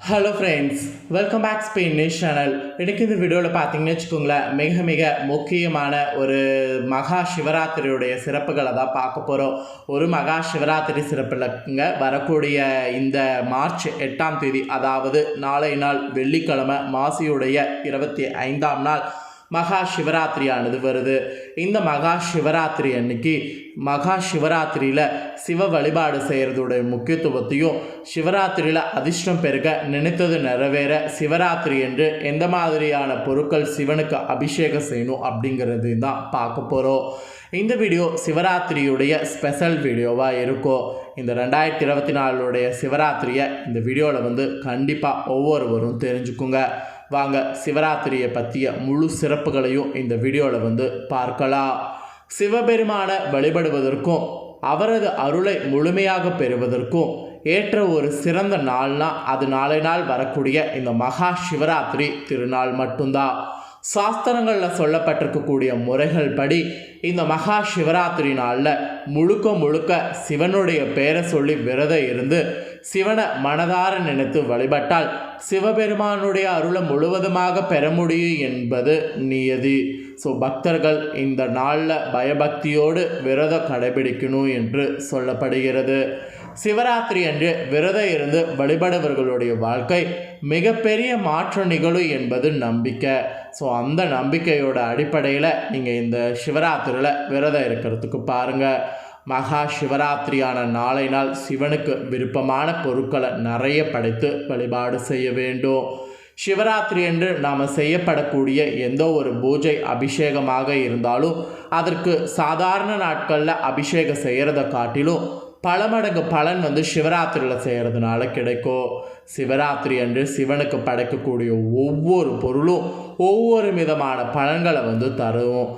Hello friends welcome back Spain news channel எனக்கு இந்த வீடியோவில் பார்த்தீங்கன்னு வச்சுக்கோங்களேன் மிக மிக முக்கியமான ஒரு மகா சிவராத்திரியுடைய சிறப்புகளை தான் பார்க்க போகிறோம் ஒரு மகா சிவராத்திரி சிறப்புலங்க வரக்கூடிய இந்த மார்ச் எட்டாம் தேதி அதாவது நாளை நாள் வெள்ளிக்கிழமை மாசியுடைய இருபத்தி ஐந்தாம் நாள் மகா சிவராத்திரியானது வருது. இந்த மகா சிவராத்திரி அன்னைக்கு மகா சிவராத்திரியில் சிவ வழிபாடு செய்கிறதுடைய முக்கியத்துவத்தையும் சிவராத்திரியில் அதிர்ஷ்டம் பெருக நினைத்தது நிறைவேற சிவராத்திரி என்று எந்த மாதிரியான பொருட்கள் சிவனுக்கு அபிஷேகம் செய்யணும் அப்படிங்கிறது தான் பார்க்க போகிறோம் இந்த வீடியோ சிவராத்திரியுடைய ஸ்பெஷல் வீடியோவாக இருக்கும் இந்த ரெண்டாயிரத்தி இருபத்தி நாலுடைய சிவராத்திரியை இந்த வீடியோவில் வந்து கண்டிப்பாக ஒவ்வொருவரும் தெரிஞ்சுக்குங்க. வாங்க சிவராத்திரியை பற்றிய முழு சிறப்புகளையும் இந்த வீடியோவில் வந்து பார்க்கலாம். சிவபெருமானை வழிபடுவதற்கும் அவரது அருளை முழுமையாக பெறுவதற்கும் ஏற்ற ஒரு சிறந்த நாள்னா அது நாளை நாள் வரக்கூடிய இந்த மகா சிவராத்திரி திருநாள் மட்டும்தான். சாஸ்திரங்களில் சொல்லப்பட்டிருக்கக்கூடிய முறைகள் படி இந்த மகா சிவராத்திரி நாளில் முழுக்க முழுக்க சிவனுடைய பெயரை சொல்லி விரதம் இருந்து சிவனை மனதார நினைத்து வழிபட்டால் சிவபெருமானுடைய அருளை முழுவதுமாக பெற முடியும் என்பது நியதி. ஸோ பக்தர்கள் இந்த நாளில் பயபக்தியோடு விரதம் கடைபிடிக்கணும் என்று சொல்லப்படுகிறது. சிவராத்திரி அன்று விரதம் இருந்து வழிபடுபவர்களுடைய வாழ்க்கை மிகப்பெரிய மாற்றம் நிகழும் என்பது நம்பிக்கை. ஸோ அந்த நம்பிக்கையோட அடிப்படையில் நீங்கள் இந்த சிவராத்திரியில் விரதம் இருக்கிறதுக்கு பாருங்கள் மகா சிவராத்திரியான நாளை நாள் சிவனுக்கு விருப்பமான பொருட்களை நிறைய படைத்து வழிபாடு செய்ய வேண்டும். சிவராத்திரி என்று நாம் செய்யப்படக்கூடிய எந்த ஒரு பூஜை அபிஷேகமாக இருந்தாலும் அதற்கு சாதாரண நாட்களில் அபிஷேகம் செய்கிறத காட்டிலும் பல மடங்கு பலன் வந்து சிவராத்திரியில் செய்கிறதுனால கிடைக்கும். சிவராத்திரி அன்று சிவனுக்கு படைக்கக்கூடிய ஒவ்வொரு பொருளும் ஒவ்வொரு விதமான பலன்களை வந்து தரும்.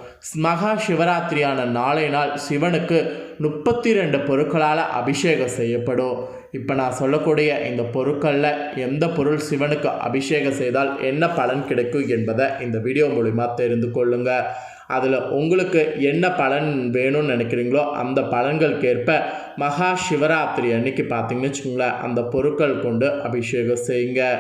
மகா சிவராத்திரியான நாளை நாள் சிவனுக்கு முப்பத்தி ரெண்டு பொருட்களால் அபிஷேகம் செய்யப்படும். இப்போ நான் சொல்லக்கூடிய இந்த பொருட்களில் எந்த பொருள் சிவனுக்கு அபிஷேகம் செய்தால் என்ன பலன் கிடைக்கும் என்பதை இந்த வீடியோ மூலிமா தெரிந்து கொள்ளுங்கள் அதில் உங்களுக்கு என்ன பலன் வேணும்னு நினைக்கிறீங்களோ அந்த பலன்களுக்கு ஏற்ப மகா சிவராத்திரி அன்னைக்கு பார்த்தீங்கன்னு வச்சுக்கோங்களேன் அந்த பொருட்கள் கொண்டு அபிஷேகம் செய்யுங்க.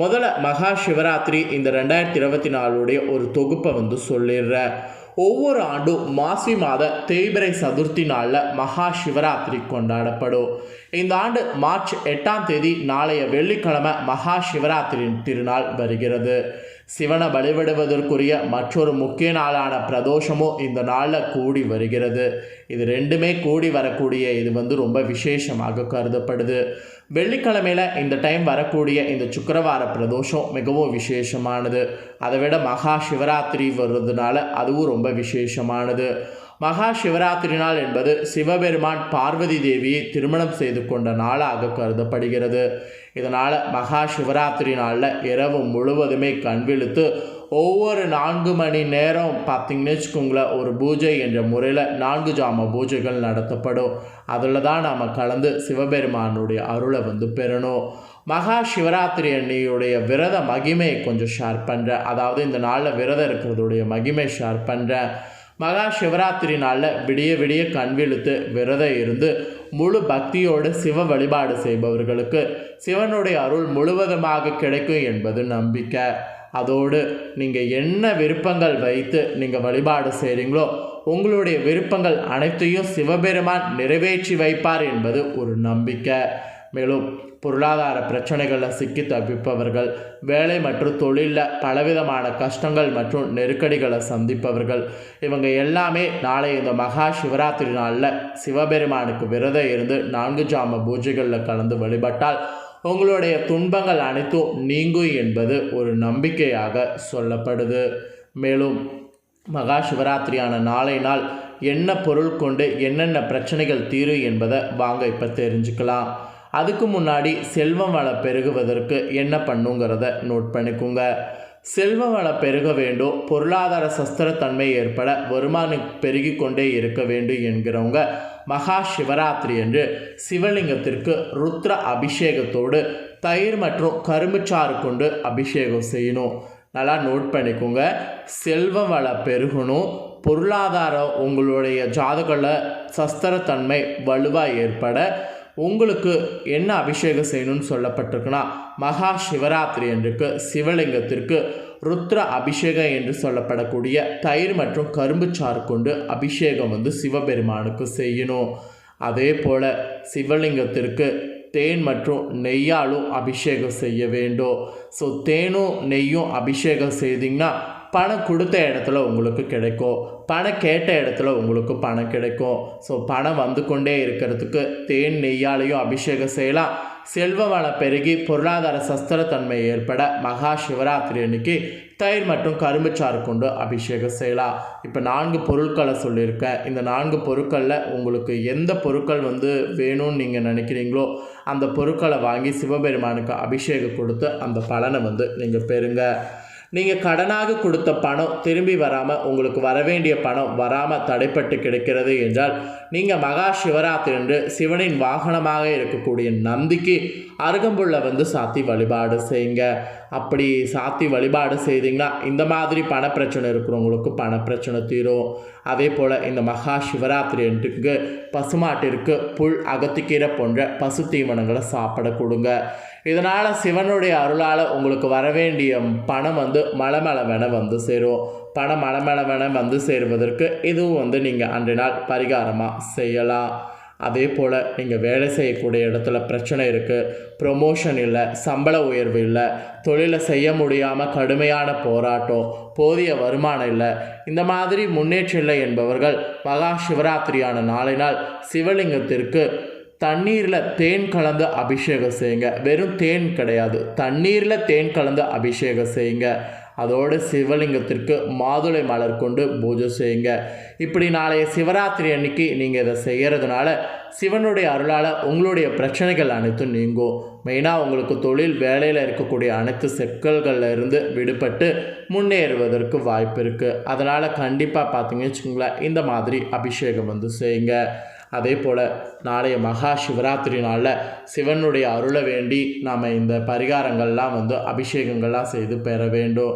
முதல்ல மகா சிவராத்திரி இந்த ரெண்டாயிரத்தி இருபத்தி நாலுடைய ஒரு தொகுப்பை வந்து சொல்லிடுறேன். ஒவ்வொரு ஆண்டும் மாசி மாத தேய்பிரை சதுர்த்தி நாளில் மகா சிவராத்திரி கொண்டாடப்படும். இந்த ஆண்டு மார்ச் எட்டாம் தேதி நாளைய வெள்ளிக்கிழமை மகா சிவராத்திரி திருநாள் வருகிறது. சிவனை வழிபடுவதற்குரிய மற்றொரு முக்கிய நாளான பிரதோஷமும் இந்த நாளில் கூடி வருகிறது. இது ரெண்டுமே கூடி வரக்கூடிய இது வந்து ரொம்ப விசேஷமாக கருதப்படுது. வெள்ளிக்கிழமையில் இந்த டைம் வரக்கூடிய இந்த சுக்கரவார பிரதோஷம் மிகவும் விசேஷமானது. அதை விட மகா சிவராத்திரி வர்றதுனால அதுவும் ரொம்ப விசேஷமானது. மகா சிவராத்திரி நாள் என்பது சிவபெருமான் பார்வதி தேவியை திருமணம் செய்து கொண்ட நாளாக கருதப்படுகிறது. இதனால் மகா சிவராத்திரி நாளில் இரவு முழுவதுமே கண்விழுத்து ஒவ்வொரு நான்கு மணி நேரம் பார்த்திங்கன்னு வச்சுக்கோங்களேன் ஒரு பூஜை என்ற முறையில் நான்கு ஜாம பூஜைகள் நடத்தப்படும். அதில் தான் நாம் கலந்து சிவபெருமானுடைய அருளை வந்து பெறணும். மகா சிவராத்திரி அன்னையுடைய விரத மகிமையை கொஞ்சம் ஷேர் பண்ணுறேன் அதாவது இந்த நாளில் விரதம் இருக்கிறதுடைய மகிமை ஷேர் பண்ணுறேன் மகா சிவராத்திரி நாளில் விடிய விடிய கண்விழுத்து விரதம் இருந்து முழு பக்தியோடு சிவ வழிபாடு செய்பவர்களுக்கு சிவனுடைய அருள் முழுவதுமாக கிடைக்கும் என்பது நம்பிக்கை. அதோடு நீங்கள் என்ன விருப்பங்கள் வைத்து நீங்கள் வழிபாடு செய்கிறீங்களோ உங்களுடைய விருப்பங்கள் அனைத்தையும் சிவபெருமான் நிறைவேற்றி வைப்பார் என்பது ஒரு நம்பிக்கை. மேலும் பொருளாதார பிரச்சனைகளில் சிக்கி தப்பிப்பவர்கள் வேலை மற்றும் தொழிலில் பலவிதமான கஷ்டங்கள் மற்றும் நெருக்கடிகளை சந்திப்பவர்கள். இவங்க எல்லாமே நாளை இந்த மகா சிவராத்திரி நாளில் சிவபெருமானுக்கு விரதம் இருந்து நான்கு ஜாம பூஜைகளில் கலந்து வழிபட்டால் உங்களுடைய துன்பங்கள் அனைத்தும் நீங்கும் என்பது ஒரு நம்பிக்கையாக சொல்லப்படுது. மேலும் மகா சிவராத்திரியான நாளை நாள் என்ன பொருள் கொண்டு என்னென்ன பிரச்சனைகள் தீரும் என்பதை வாங்க இப்போ தெரிஞ்சுக்கலாம். அதுக்கு முன்னாடி செல்வம் வளம் பெருகுவதற்கு என்ன பண்ணுங்கிறத நோட் பண்ணிக்கோங்க. செல்வ வளம் பெருக வேண்டும் பொருளாதார சஸ்திரத்தன்மை ஏற்பட வருமானம் பெருகி கொண்டே இருக்க வேண்டும் என்கிறவங்க மகா சிவராத்திரி என்று சிவலிங்கத்திற்கு ருத்ர அபிஷேகத்தோடு தயிர் மற்றும் கரும்புச்சாறு கொண்டு அபிஷேகம் செய்யணும். நல்லா நோட் பண்ணிக்கோங்க. செல்வ வள பெருகணும் பொருளாதாரம் உங்களுடைய ஜாதகளில் சஸ்திரத்தன்மை வலுவாக ஏற்பட உங்களுக்கு என்ன அபிஷேகம் செய்யணும்னு சொல்லப்பட்டிருக்குன்னா மகா சிவராத்திரி அன்றைக்கு சிவலிங்கத்திற்கு ருத்ர அபிஷேகம் என்று சொல்லப்படக்கூடிய தயிர் மற்றும் கரும்பு சாறு கொண்டு அபிஷேகம் வந்து சிவபெருமானுக்கு செய்யணும். அதே போல் சிவலிங்கத்திற்கு தேன் மற்றும் நெய்யாலும் அபிஷேகம் செய்ய வேண்டும். ஸோ தேனும் நெய்யும் அபிஷேகம் செய்தீங்கன்னா பணம் கொடுத்த இடத்துல உங்களுக்கு கிடைக்கும். பணம் கேட்ட இடத்துல உங்களுக்கு பணம் கிடைக்கும். ஸோ பணம் வந்து கொண்டே இருக்கிறதுக்கு தேன் நெய்யாலையும் அபிஷேகம் செய்யலாம். செல்வ வளம் பெருகி பொருளாதார சஸ்திரத்தன்மை ஏற்பட மகா சிவராத்திரி அன்னைக்கு தயிர் மற்றும் கரும்புச்சாறு கொண்டு அபிஷேகம் செய்யலாம். இப்போ நான்கு பொருட்களை சொல்லியிருக்கேன். இந்த நான்கு பொருட்களில் உங்களுக்கு எந்த பொருட்கள் வந்து வேணும்னு நீங்கள் நினைக்கிறீங்களோ அந்த பொருட்களை வாங்கி சிவபெருமானுக்கு அபிஷேகம் கொடுத்து அந்த பலனை வந்து நீங்கள் பெறுங்க. நீங்கள் கடனாக கொடுத்த பணம் திரும்பி வராமல் உங்களுக்கு வரவேண்டிய பணம் வராமல் தடைப்பட்டு கிடைக்கிறது என்றால் நீங்கள் மகா சிவராத்திரி என்று சிவனின் வாகனமாக இருக்கக்கூடிய நந்திக்கு அருகம்புள்ள வந்து சாத்தி வழிபாடு செய்யுங்க. அப்படி சாத்தி வழிபாடு செய்தீங்கன்னா இந்த மாதிரி பணப்பிரச்சனை இருக்கிறவங்களுக்கு பணப்பிரச்சனை தீரும். அதே போல் இந்த மகா சிவராத்திரி என்றுக்கு பசுமாட்டிற்கு புல் அகத்திக்கீரை போன்ற பசு தீவனங்களை சாப்பிட கொடுங்க. இதனால் சிவனுடைய அருளால் உங்களுக்கு வரவேண்டிய பணம் வந்து மலமளவென வந்து சேரும். பணம் மலமளவென வந்து சேருவதற்கு இதுவும் வந்து நீங்கள் அன்றைய நாள் பரிகாரமாக செய்யலாம். அதே போல் நீங்கள் வேலை செய்யக்கூடிய இடத்துல பிரச்சனை இருக்குது ப்ரொமோஷன் இல்லை சம்பள உயர்வு இல்லை தொழிலை செய்ய முடியாமல் கடுமையான போராட்டம் போதிய வருமானம் இல்லை. இந்த மாதிரி முன்னேற்றம் இல்லை என்பவர்கள் மகா சிவராத்திரியான நாளினால் சிவலிங்கத்திற்கு தண்ணீரில் தேன் கலந்து அபிஷேகம் செய்யுங்க. வெறும் தேன் கிடையாது. தண்ணீரில் தேன் கலந்து அபிஷேகம் செய்யுங்க. அதோடு சிவலிங்கத்திற்கு மாதுளை மலர் கொண்டு பூஜை செய்யுங்க. இப்படி நாளைய சிவராத்திரி அன்னைக்கு நீங்கள் இதை செய்கிறதுனால சிவனுடைய அருளால் உங்களுடைய பிரச்சனைகள் அனைத்தும் நீங்கும். மெயினாக உங்களுக்கு தொழில் வேலையில் இருக்கக்கூடிய அனைத்து சிக்கல்களில் இருந்து விடுபட்டு முன்னேறுவதற்கு வாய்ப்பு இருக்குது அதனால் கண்டிப்பாக பார்த்தீங்கன்னு வச்சுக்கோங்களேன் இந்த மாதிரி அபிஷேகம் வந்து செய்யுங்க. அதே போல் நாளைய மகா சிவராத்திரி நாளில் சிவனுடைய அருளை வேண்டி நாம் இந்த பரிகாரங்கள்லாம் வந்து அபிஷேகங்கள்லாம் செய்து பெற வேண்டும்.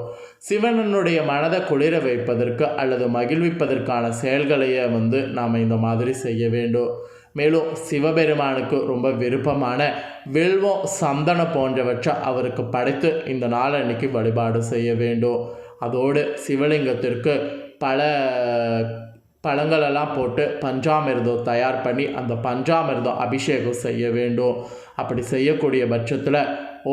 சிவனனுடைய மனதை குளிர வைப்பதற்கு அல்லது மகிழ்விப்பதற்கான செயல்களையே வந்து நாம் இந்த மாதிரி செய்ய வேண்டும். மேலும் சிவபெருமானுக்கு ரொம்ப விருப்பமான வெல்வம் சந்தனம் போன்றவற்றை அவருக்கு படைத்து இந்த நாள் அன்னைக்கு வழிபாடு செய்ய வேண்டும். அதோடு சிவலிங்கத்திற்கு பல பழங்களெல்லாம் போட்டு பஞ்சாமிர்தம் தயார் பண்ணி அந்த பஞ்சாமிர்தம் அபிஷேகம் செய்ய வேண்டும். அப்படி செய்யக்கூடிய பட்சத்தில்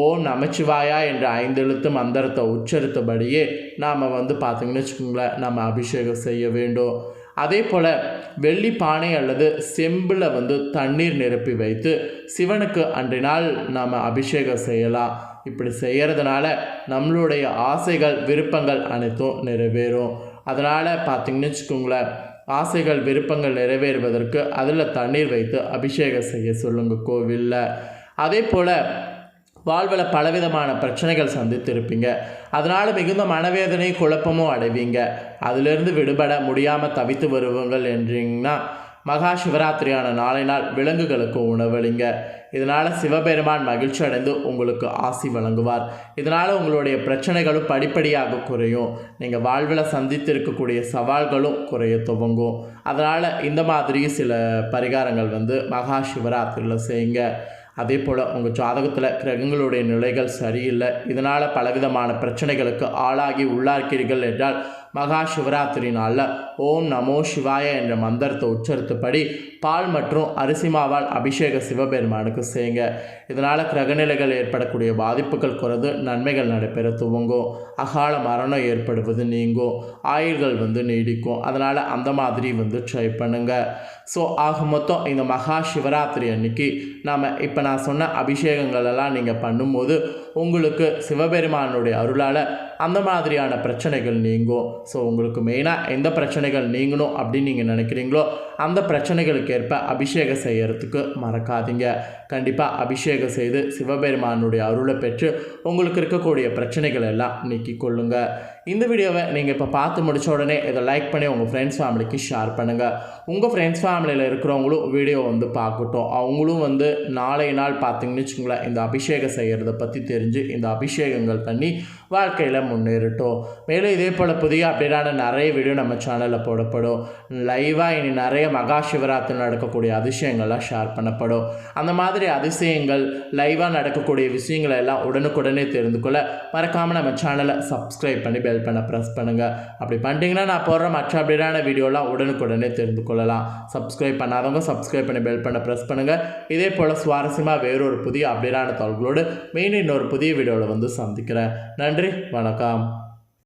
ஓம் நமச்சிவாயா என்ற ஐந்தெழுத்து மந்திரத்தை உச்சரித்தபடியே நாம் வந்து பார்த்திங்கன்னு வச்சுக்கோங்களேன் நம்ம அபிஷேகம் செய்ய வேண்டும். அதே போல் வெள்ளி பானை அல்லது செம்பில் வந்து தண்ணீர் நிரப்பி வைத்து சிவனுக்கு அன்றைய நாள் நாம் அபிஷேகம் செய்யலாம். இப்படி செய்கிறதுனால நம்மளுடைய ஆசைகள் விருப்பங்கள் அனைத்தும் நிறைவேறும். அதனால் பார்த்திங்கன்னு வச்சுக்கோங்களேன் ஆசைகள் விருப்பங்கள் நிறைவேறுவதற்கு அதில் தண்ணீர் வைத்து அபிஷேகம் செய்ய சொல்லுங்கள் கோவிலில். அதே போல் வாழ்வில் பலவிதமான பிரச்சனைகள் சந்தித்திருப்பீங்க. அதனால் மிகுந்த மனவேதனை குழப்பமும் அடைவீங்க. அதிலிருந்து விடுபட முடியாமல் தவித்து வருவங்கள் என்றீங்கன்னா மகா சிவராத்திரியான நாளை நாள் விலங்குகளுக்கு உணவளிங்க. இதனால் சிவபெருமான் மகிழ்ச்சி அடைந்து உங்களுக்கு ஆசி வழங்குவார். இதனால் உங்களுடைய பிரச்சனைகளும் படிப்படியாக குறையும். நீங்கள் வாழ்வில் சந்தித்திருக்கக்கூடிய சவால்களும் குறைய துவங்கும். அதனால் இந்த மாதிரி சில பரிகாரங்கள் வந்து மகா சிவராத்திரியில் செய்யுங்க. அதே போல் உங்கள் ஜாதகத்தில் கிரகங்களுடைய நிலைகள் சரியில்லை. இதனால் பலவிதமான பிரச்சனைகளுக்கு ஆளாகி உள்ளார்க்கிறீர்கள் என்றால் மகா சிவராத்திரி நாளில் ஓம் நமோ சிவாய என்ற மந்திரத்தை உச்சரித்தபடி பால் மற்றும் அரிசி மாவால் அபிஷேக சிவபெருமானுக்கு செய்யுங்க. இதனால் கிரகநிலைகள் ஏற்படக்கூடிய பாதிப்புகள் குறைந்து நன்மைகள் நடைபெற துவங்கும். அகால மரணம் ஏற்படுவது நீங்கும். ஆயுள்கள் வந்து நீடிக்கும். அதனால் அந்த மாதிரி வந்து ட்ரை பண்ணுங்கள் ஸோ ஆக மொத்தம் இந்த மகா சிவராத்திரி அன்னைக்கு நாம் இப்போ நான் சொன்ன அபிஷேகங்கள் எல்லாம் நீங்கள் பண்ணும்போது உங்களுக்கு சிவபெருமானுடைய அருளால் அந்த மாதிரியான பிரச்சனைகள் நீங்கும். ஸோ உங்களுக்கு மெயினாக எந்த பிரச்சனைகள் நீங்கணும் அப்படின்னு நீங்கள் நினைக்கிறீங்களோ அந்த பிரச்சனைகளுக்கு ஏற்ப அபிஷேகம் செய்யறதுக்கு மறக்காதீங்க. கண்டிப்பாக அபிஷேகம் செய்து சிவபெருமானுடைய அருளை பெற்று உங்களுக்கு இருக்கக்கூடிய பிரச்சனைகள் எல்லாம் நீக்கிக் கொள்ளுங்கள் இந்த வீடியோவை நீங்கள் இப்போ பார்த்து முடித்த உடனே இதை லைக் பண்ணி உங்கள் ஃப்ரெண்ட்ஸ் ஃபேமிலிக்கு ஷேர் பண்ணுங்கள் உங்கள் ஃப்ரெண்ட்ஸ் ஃபேமிலியில் இருக்கிறவங்களும் வீடியோ வந்து பார்க்கட்டும். அவங்களும் வந்து நாளை நாள் பார்த்தீங்கன்னு வச்சுங்களேன் இந்த அபிஷேகம் செய்கிறத பற்றி தெரிஞ்சு இந்த அபிஷேகங்கள் பண்ணி வாழ்க்கையில் முன்னேறட்டும். மேலும் இதே போல் புதிய அப்டேட்டான நிறைய வீடியோ நம்ம சேனலில் போடப்படும். லைவாக இனி நிறைய மகா சிவராத்திரி நடக்கக்கூடிய அதிசயங்கள்லாம் ஷேர் பண்ணப்படும். அந்த மாதிரி அதிசயங்கள் லைவாக நடக்கக்கூடிய விஷயங்களை எல்லாம் உடனுக்குடனே தெரிந்து கொள்ள மறக்காமல் நம்ம சேனலை சப்ஸ்கிரைப் பண்ணி பெல் பண்ண ப்ரெஸ் பண்ணுங்கள் அப்படி பண்ணிட்டீங்கன்னா நான் போடுற மற்ற அப்டேட்டான வீடியோலாம் உடனுக்குடனே தெரிந்து கொள்ளலாம். சப்ஸ்கிரைப் பண்ணாதவங்க சப்ஸ்கிரைப் பண்ணி பெல் பண்ண ப்ரெஸ் பண்ணுங்கள் இதே போல் சுவாரஸ்யமாக வேறொரு புதிய அப்டேட்டான தகவல்களோடு மெயின் இன்னொரு புதிய வீடியோவில் வந்து சந்திக்கிறேன். நன்றி வணக்கம்.